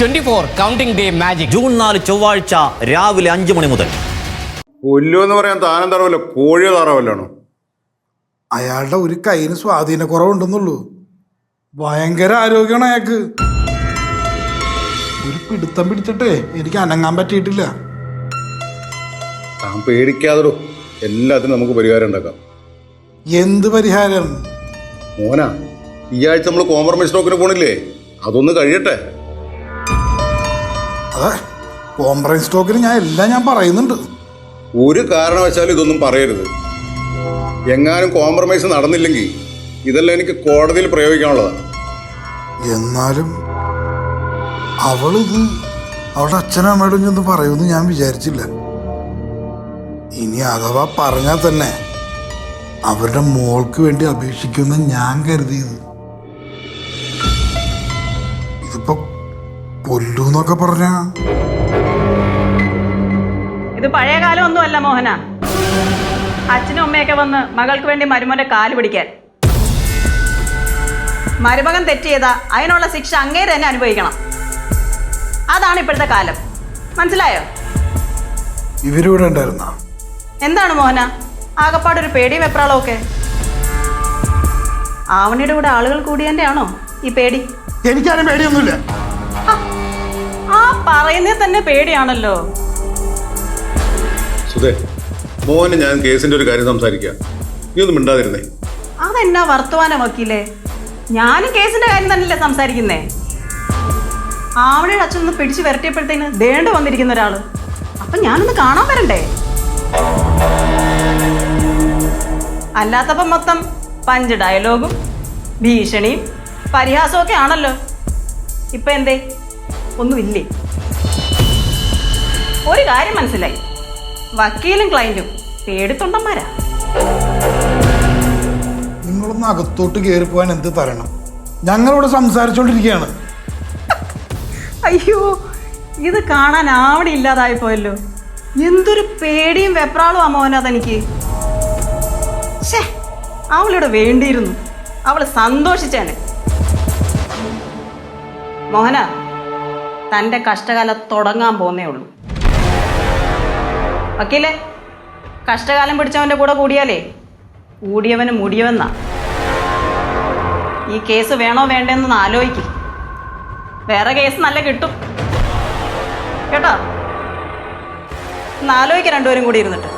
Twenty four counting day magic. June നാല് ചൊവ്വാഴ്ച രാവിലെ അഞ്ചു മണി മുതൽ. പുല്ലു എന്ന് പറയാൻ താനം തറവല്ലോ കോഴിയോ താറാവല്ലാണോ. അയാളുടെ ഒരു കയ്യിന് സ്വാധീന കുറവുണ്ടെന്നുള്ളൂ. ഭയങ്കര ആരോഗ്യമാണ് അയാൾക്ക്. ഒരു പിടുത്തം പിടിച്ചിട്ടേ എനിക്ക് അനങ്ങാൻ പറ്റിയിട്ടില്ല. താൻ പേടിക്കാതെ എല്ലാത്തിനും നമുക്ക് പരിഹാരം ഉണ്ടാക്കാം. എന്ത് പരിഹാരം? മോനാ ഈ ആഴ്ച നമ്മൾ കോംപ്രമൈസ് നോക്കിന് പോണില്ലേ? അതൊന്ന് കഴിയട്ടെ. അതെ കോംപ്രൈസ് സ്റ്റോക്കിന് ഞാൻ എല്ലാം ഞാൻ പറയുന്നുണ്ട്. ഒരു കാരണവശാലും ഇതൊന്നും പറയരുത്. എങ്ങാനും കോംപ്രമൈസ് നടന്നില്ലെങ്കിൽ ഇതെല്ലാം എനിക്ക് കോടതിയിൽ പ്രയോഗിക്കാനുള്ളതാണ് എന്നാലും അവളിത് അവളുടെ അച്ഛനും അമ്മയോടും ചെന്ന് പറയുമെന്ന് ഞാൻ വിചാരിച്ചില്ല. ഇനി അഥവാ പറഞ്ഞാൽ തന്നെ അവരുടെ മോൾക്ക് വേണ്ടി അപേക്ഷിക്കുമെന്ന് ഞാൻ കരുതിയത്. ഇതിപ്പോ കൊല്ലൂന്നൊക്കെ പറഞ്ഞ? ഇത് പഴയ കാലം ഒന്നുമല്ല മോഹന. അച്ഛനും അമ്മയൊക്കെ വന്ന് മകൾക്ക് വേണ്ടി മരുമോന്റെ കാൽ പിടിക്കാൻ. മരുമകൻ തെറ്റ് ചെയ്താ അതിനുള്ള ശിക്ഷ അങ്ങേര് തന്നെ അനുഭവിക്കണം. അതാണ് ഇപ്പോഴത്തെ കാലം. മനസ്സിലായോ? ഇവരിവിടെ ഉണ്ടായിരുന്ന? എന്താണ് മോഹന? ആകപ്പാടൊരു പേടിയും വെപ്രാളമൊക്കെ ആവണിയുടെ കൂടെ ആളുകൾ കൂടിയതിന്റെ ആണോ ഈ പേടി? എനിക്കാരും പേടിയൊന്നുമില്ല. പറയുന്നേ തന്നെ പേടിയാണല്ലോ. സുധേ മോഹന് ഞാൻ കേസിന്റെ ഒരു കാര്യം സംസാരിക്കാം. നീ ഒന്നും മിണ്ടാതിരുന്നേ. അതെന്നാ വർത്തമാനം വക്കീലേ? ഞാനും കേസിന്റെ കാര്യം തന്നെയല്ലേ സംസാരിക്കുന്നേ? ആവണയുടെ അച്ഛൻ ഒന്ന് പിടിച്ചു വരട്ടിയപ്പോഴത്തേന് ദേണ്ട വന്നിരിക്കുന്ന ഒരാൾ. അപ്പൊ ഞാനൊന്ന് കാണാൻ വരണ്ടേ? അല്ലാത്തപ്പം മൊത്തം പഞ്ച് ഡയലോഗും ഭീഷണിയും പരിഹാസവും ഒക്കെ ആണല്ലോ. ഇപ്പൊ എന്തേ? ഒന്നുമില്ലേ? ഒരു കാര്യം മനസ്സിലായി. വക്കീലും ക്ലയന്റും പേടിത്തൊണ്ടന്മാരാ. നിങ്ങളൊന്ന് അകത്തോട്ട് കയറി പോകാൻ എന്ത് തരണം ഞങ്ങളിവിടെ സംസാരിച്ചോണ്ടിരിക്കുകയാണ്. അയ്യോ ഇത് കാണാൻ ആവണി ഇല്ലാതായി പോയല്ലോ. എന്തൊരു പേടിയും വെപ്രാളും ആ മോഹന തനിക്ക് ഷേ അവളിവിടെ വേണ്ടിയിരുന്നു. അവൾ സന്തോഷിച്ചാണ് മോഹന തന്റെ കഷ്ടകാലം തുടങ്ങാൻ പോന്നേ ഉള്ളൂ. വക്കീലേ കഷ്ടകാലം പിടിച്ചവന്റെ കൂടെ കൂടിയാലേ? കൂടിയവന് മുടിയവെന്നാ ഈ കേസ് വേണോ വേണ്ടെന്ന് ആലോചിക്കും വേറെ കേസ് നല്ല കിട്ടും. കേട്ടോ? ഒന്ന് ആലോചിക്ക രണ്ടുപേരും കൂടി ഇരുന്നിട്ട്.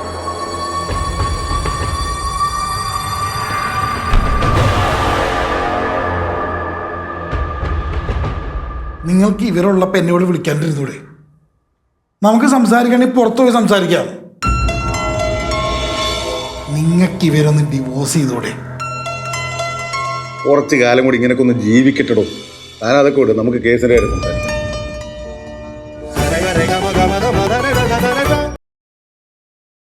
നിങ്ങൾക്ക് ഇവരുള്ളപ്പോൾ എന്നോട് വിളിക്കാണ്ടിരുന്നൂടെ? നമുക്ക് സംസാരിക്കണമെങ്കിൽ പുറത്തു പോയി സംസാരിക്കാം. നിങ്ങൾക്ക് ഇവരൊന്ന് ഡിവോഴ്സ് ചെയ്തോടെ? കുറച്ച് കാലം കൂടി ഇങ്ങനെയൊക്കെ ഒന്ന് ജീവിക്കട്ടോ ഞാനതൊക്കെ വിടും നമുക്ക് സംസാരിക്കാം.